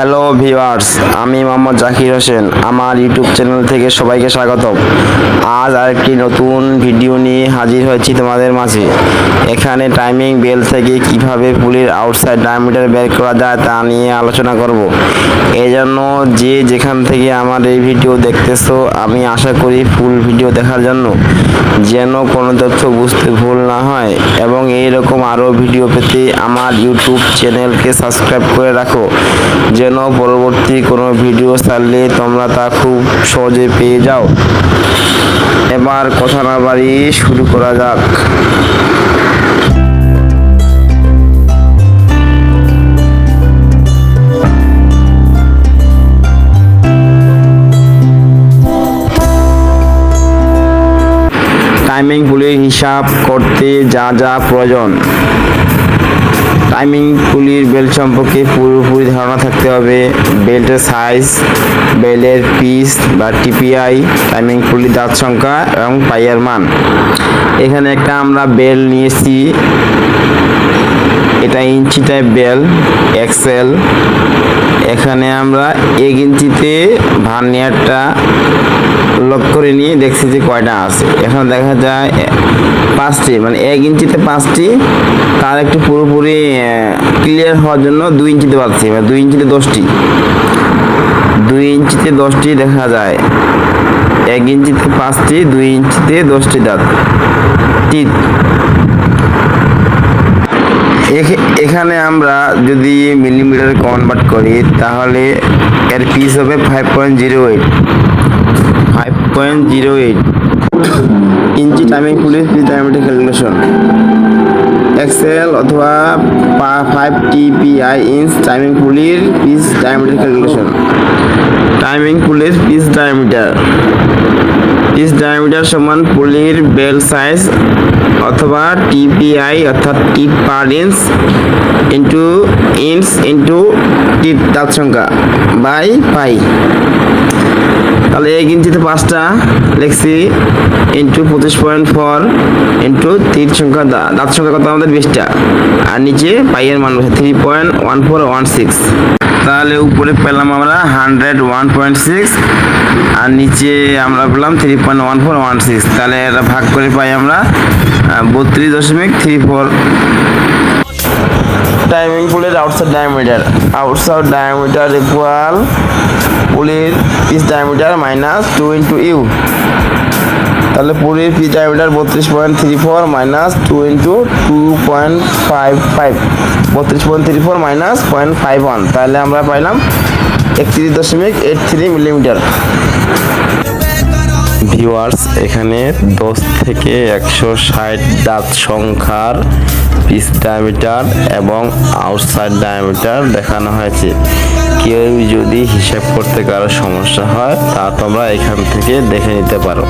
Hello viewers, আমি মোহাম্মদ জাকির হোসেন, আমার YouTube channel থেকে সবাইকে স্বাগতম। আজ আরেকটি নতুন ভিডিও নিয়ে হাজির হয়েছি তোমাদের মাঝে। এখানে টাইমিং বেল থেকে কীভাবে পুলির আউটসাইড ডায়ামিটার বের করা যায় তা নিয়ে আলোচনা করব। এই জন্য যে যেখান থেকে আমার এই ভিডিও দেখতেছো, আমি আশা করি ফুল ভিডিও দেখার জন্য যেন কোনো তথ্য বুঝতে ভুল না হয় এবং এই রকম আরও ভিডিও পেতে আমার ইউটিউব চ্যানেলকে সাবস্ক্রাইব করে রাখো। যেন পরবর্তী কোনো ভিডিও ছাড়লে তোমরা তা খুব সহজে পেয়ে যাও। এবার কথা না বাড়িয়ে শুরু করা যাক। টাইমিং পুলির হিসাব করতে যা যা প্রয়োজন। টাইমিং পুলির বেল্ট সম্পর্কে পুরোপুরি ধারণা থাকতে হবে। বেল্টের সাইজ বেল্টের পিস বা টিপিআই টাইমিং পুলির দাঁত সংখ্যা এবং পাইয়ার মান। এখানে একটা আমরা বেল নিয়েছি। এটা ইঞ্চি টাইপ বেল এক্সেল এখানে আমরা এক ইঞ্চিতে ভার্নিয়ারটা লক করে নিয়ে দেখছি যে কয়টা আছে। এখানে দেখা যায় পাঁচটি মানে এক ইঞ্চিতে পাঁচটি, তার একটু পুরোপুরি ক্লিয়ার হওয়ার জন্য দুই ইঞ্চিতে পাচ্ছি মানে দুই ইঞ্চিতে দশটি। দুই ইঞ্চিতে দশটি দেখা যায়, এক ইঞ্চিতে পাঁচটি, দুই ইঞ্চিতে দশটি দাঁত। এখে- এখানে আমরা যদি মিলিমিটারে কনভার্ট করি, তাহলে এর পিস হবে five point zero eight five point zero eight inch timing police piece diameter calculation excel অথবা ফাইভ টিপিআই ইঞ্চ টাইমিং পুলির পিস ডায়ামিটার ক্যালকুলেশন টাইমিং পুলির পিস ডায়ামিটার পিস ডায়ামিটার সমান পুলির বেল সাইজ অথবা টিপিআই অর্থাৎ tip per inch into inch into tip দাঁত সংখ্যা by পাই তাহলে এক ইঞ্চিতে পাঁচটা লিখছি ইন্টু পঁচিশ পয়েন্ট ফোর ইন্টু তিন সংখ্যা দাঁত সংখ্যা কত? আমাদের বিশটা। আর নিচে পাইয়ের মান three point one four one six তাহলে উপরে পেলাম আমরা হান্ড্রেড ওয়ান পয়েন্ট সিক্স আর নিচে আমরা পেলাম three point one four one six তাহলে এটা ভাগ করে পাই আমরা বত্রিশ দশমিক থ্রি ফোর টাইমিং পুলের outside diameter outside diameter equal পুলির piece diameter minus two into U তাহলে পুরীর পিস ডায়ামিটার বত্রিশ point three four minus two into two point five five বত্রিশ point three four minus point five one তাহলে আমরা পাইলাম একত্রিশ দশমিক এইট থ্রি মিলিমিটার ভিউয়ার্স, এখানে দশ থেকে একশো ষাট দাঁত সংখ্যার পিস ডায়ামিটার এবং আউটসাইড ডায়ামিটার দেখানো হয়েছে। কেউ যদি হিসাব করতে কারও সমস্যা হয়, তা তোমরা এখান থেকে দেখে নিতে পারো।